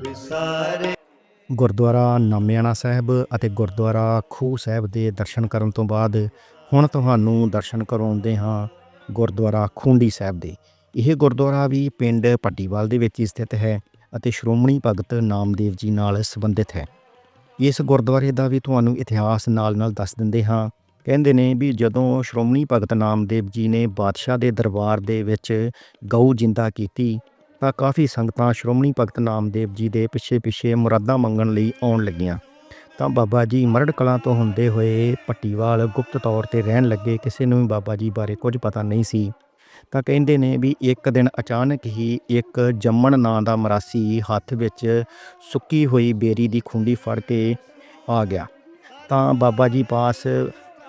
ਵਿਸਾਰੇ ਗੁਰਦੁਆਰਾ ਨਾਮਿਆਣਾ ਸਾਹਿਬ ਅਤੇ ਗੁਰਦੁਆਰਾ ਖੂਹ ਸਾਹਿਬ ਦੇ ਦਰਸ਼ਨ ਕਰਨ ਤੋਂ ਬਾਅਦ ਹੁਣ ਤੁਹਾਨੂੰ ਦਰਸ਼ਨ ਕਰਵਾਉਂਦੇ ਹਾਂ ਗੁਰਦੁਆਰਾ ਖੂੰਡੀ ਸਾਹਿਬ ਦੇ। ਇਹ ਗੁਰਦੁਆਰਾ ਵੀ ਪਿੰਡ ਪੱਟੀਵਾਲ ਦੇ ਵਿੱਚ ਹੀ ਸਥਿਤ ਹੈ ਅਤੇ ਸ਼੍ਰੋਮਣੀ ਭਗਤ ਨਾਮਦੇਵ ਜੀ ਨਾਲ ਸੰਬੰਧਿਤ ਹੈ। ਇਸ ਗੁਰਦੁਆਰੇ ਦਾ ਵੀ ਤੁਹਾਨੂੰ ਇਤਿਹਾਸ ਨਾਲ-ਨਾਲ ਦੱਸ ਦਿੰਦੇ ਹਾਂ। ਕਹਿੰਦੇ ਨੇ ਵੀ ਜਦੋਂ ਸ਼੍ਰੋਮਣੀ ਭਗਤ ਨਾਮਦੇਵ ਜੀ ਨੇ ਬਾਦਸ਼ਾਹ ਦੇ ਦਰਬਾਰ ਦੇ ਵਿੱਚ ਗਊ ਜਿੰਦਾ ਕੀਤੀ ਤਾਂ ਕਾਫੀ ਸੰਗਤਾਂ ਸ਼੍ਰੋਮਣੀ ਭਗਤ ਨਾਮਦੇਵ ਜੀ ਦੇ ਪਿੱਛੇ-ਪਿੱਛੇ ਮੁਰਾਦਾਂ ਮੰਗਣ ਲਈ ਆਉਣ ਲੱਗੀਆਂ। ਤਾਂ ਬਾਬਾ ਜੀ ਮਰੜ ਕਲਾਂ ਤੋਂ ਹੁੰਦੇ ਹੋਏ ਪੱਟੀਵਾਲ ਗੁਪਤ ਤੌਰ ਤੇ ਰਹਿਣ ਲੱਗੇ, ਕਿਸੇ ਨੂੰ ਵੀ ਬਾਬਾ ਜੀ ਬਾਰੇ ਕੁਝ ਪਤਾ ਨਹੀਂ ਸੀ। ਤਾਂ ਕਹਿੰਦੇ ਨੇ ਵੀ ਇੱਕ ਦਿਨ ਅਚਾਨਕ ਹੀ ਇੱਕ ਜੰਮਣ ਨਾਂ ਦਾ ਮਰਾਸੀ ਹੱਥ ਵਿੱਚ ਸੁੱਕੀ ਹੋਈ ਬੇਰੀ ਦੀ ਖੁੰਡੀ ਫੜ ਕੇ ਆ ਗਿਆ। ਤਾਂ ਬਾਬਾ ਜੀ ਪਾਸ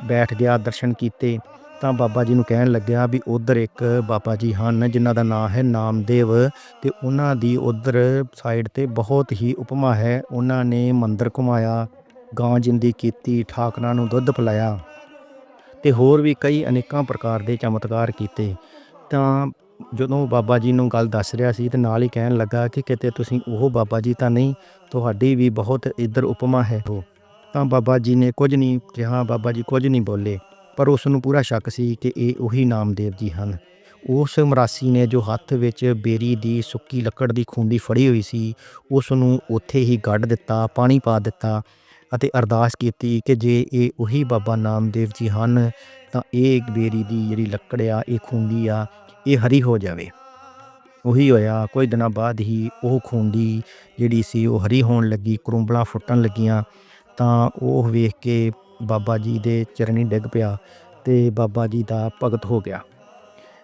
ਬੈਠ ਗਿਆ, ਦਰਸ਼ਨ ਕੀਤੇ। ਤਾਂ ਬਾਬਾ ਜੀ ਨੂੰ ਕਹਿਣ ਲੱਗਿਆ ਵੀ ਉਧਰ ਇੱਕ ਬਾਬਾ ਜੀ ਹਨ, ਜਿਨ੍ਹਾਂ ਦਾ ਨਾਮ ਹੈ ਨਾਮਦੇਵ ਤੇ ਉਹਨਾਂ ਦੀ ਉਧਰ ਸਾਈਡ ਤੇ ਬਹੁਤ ਹੀ ਉਪਮਾ ਹੈ। ਉਹਨਾਂ ਨੇ ਮੰਦਰ ਘੁਮਾਇਆ, ਗਾਂ ਜਿੰਦੀ ਕੀਤੀ, ਠਾਕਰਾਂ ਨੂੰ ਦੁੱਧ ਪਿਲਾਇਆ ਤੇ ਹੋਰ ਵੀ ਕਈ ਅਨੇਕਾਂ ਪ੍ਰਕਾਰ ਦੇ ਚਮਤਕਾਰ ਕੀਤੇ। ਤਾਂ ਜਦੋਂ ਬਾਬਾ ਜੀ ਨੂੰ ਗੱਲ ਦੱਸ ਰਿਹਾ ਸੀ ਤੇ ਨਾਲ ਹੀ ਕਹਿਣ ਲੱਗਾ ਕਿ ਕਿਤੇ ਤੁਸੀਂ ਉਹ ਬਾਬਾ ਜੀ ਤਾਂ ਨਹੀਂ, ਤੁਹਾਡੀ ਵੀ ਬਹੁਤ ਇੱਧਰ ਉਪਮਾ ਹੈ। ਉਹ ਤਾਂ ਬਾਬਾ ਜੀ ਨੇ ਕੁਝ ਨਹੀਂ ਕਿਹਾ, ਬਾਬਾ ਜੀ ਕੁਝ ਨਹੀਂ ਬੋਲੇ। ਪਰ ਉਸ ਨੂੰ ਪੂਰਾ ਸ਼ੱਕ ਸੀ ਕਿ ਇਹ ਉਹੀ ਨਾਮਦੇਵ ਜੀ ਹਨ। ਉਸ ਮਰਾਸੀ ਨੇ ਜੋ ਹੱਥ ਵਿੱਚ ਬੇਰੀ ਦੀ ਸੁੱਕੀ ਲੱਕੜ ਦੀ ਖੁੰਡੀ ਫੜੀ ਹੋਈ ਸੀ ਉਸ ਨੂੰ ਉੱਥੇ ਹੀ ਗੱਡ ਦਿੱਤਾ, ਪਾਣੀ ਪਾ ਦਿੱਤਾ ਅਤੇ ਅਰਦਾਸ ਕੀਤੀ ਕਿ ਜੇ ਇਹ ਉਹੀ ਬਾਬਾ ਨਾਮਦੇਵ ਜੀ ਹਨ, ਤਾਂ ਇਹ ਬੇਰੀ ਦੀ ਜਿਹੜੀ ਲੱਕੜ ਆ, ਇਹ ਖੁੰਡੀ ਆ, ਇਹ ਹਰੀ ਹੋ ਜਾਵੇ। ਉਹੀ ਹੋਇਆ ਕੋਈ ਦਿਨਾਂ ਬਾਅਦ ਹੀ ਉਹ ਖੁੰਡੀ ਜਿਹੜੀ ਸੀ ਉਹ ਹਰੀ ਹੋਣ ਲੱਗੀ, ਕਰੁੰਬਲਾਂ ਫੁੱਟਣ ਲੱਗੀਆਂ, ਤਾਂ ਉਹ ਵੇਖ ਕੇ ਬਾਬਾ ਜੀ ਦੇ ਚਰਨੀ ਡਿੱਗ ਪਿਆ ਤੇ ਬਾਬਾ ਜੀ ਦਾ ਭਗਤ ਹੋ ਗਿਆ।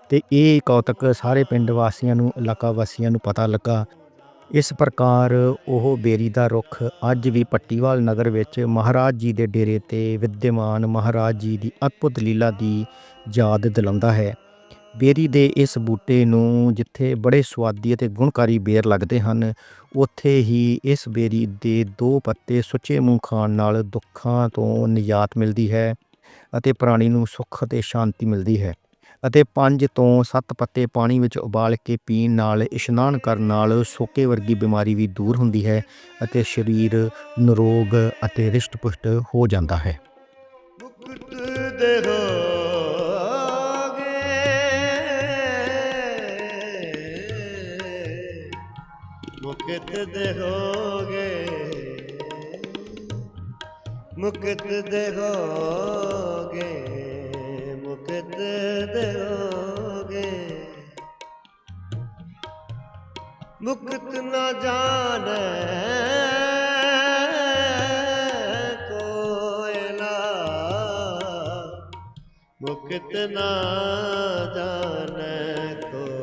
ਤੇ ਇਹ ਕੌਤਕ ਸਾਰੇ ਪਿੰਡ ਵਾਸੀਆਂ ਨੂੰ, ਇਲਾਕਾ ਵਾਸੀਆਂ ਨੂੰ ਪਤਾ ਲੱਗਾ। ਇਸ ਪ੍ਰਕਾਰ ਉਹ ਬੇਰੀ ਦਾ ਰੁੱਖ ਅੱਜ ਵੀ ਪੱਟੀਵਾਲ ਨਗਰ ਵਿੱਚ ਮਹਾਰਾਜ ਜੀ ਦੇ ਡੇਰੇ ਤੇ ਵਿਦਿਆਮਾਨ ਮਹਾਰਾਜ ਜੀ ਦੀ ਅਦਭੁਤ ਲੀਲਾ ਦੀ ਯਾਦ ਦਿਲਾਉਂਦਾ ਹੈ। ਬੇਰੀ ਦੇ ਇਸ ਬੂਟੇ ਨੂੰ ਜਿੱਥੇ ਬੜੇ ਸਵਾਦੀ ਅਤੇ ਗੁਣਕਾਰੀ ਬੇਰ ਲੱਗਦੇ ਹਨ, ਉੱਥੇ ਹੀ ਇਸ ਬੇਰੀ ਦੇ ਦੋ ਪੱਤੇ ਸੁੱਚੇ ਮੂੰਹ ਖਾਣ ਨਾਲ ਦੁੱਖਾਂ ਤੋਂ ਨਿਜਾਤ ਮਿਲਦੀ ਹੈ ਅਤੇ ਪ੍ਰਾਣੀ ਨੂੰ ਸੁੱਖ ਅਤੇ ਸ਼ਾਂਤੀ ਮਿਲਦੀ ਹੈ ਅਤੇ ਪੰਜ ਤੋਂ ਸੱਤ ਪੱਤੇ ਪਾਣੀ ਵਿੱਚ ਉਬਾਲ ਕੇ ਪੀਣ ਨਾਲ ਇਸ਼ਨਾਨ ਕਰਨ ਨਾਲ ਸੋਕੇ ਵਰਗੀ ਬਿਮਾਰੀ ਵੀ ਦੂਰ ਹੁੰਦੀ ਹੈ ਅਤੇ ਸਰੀਰ ਨਿਰੋਗ ਅਤੇ ਰਿਸ਼ਟ-ਪੁਸ਼ਟ ਹੋ ਜਾਂਦਾ ਹੈ। ਮੁਕਤ ਦੇ ਹੋਗੇ। ਮੁਕਤ ਦੇ ਹੋਗੇ, ਮੁਕਤ ਦੇ ਹੋਗੇ। ਮੁਕਤ ਨਾ ਜਾਣੈ ਕੋਇਲਾ ਮੁਕਤ ਨਾ ਜਾਣੈ ਕੋਇਲਾ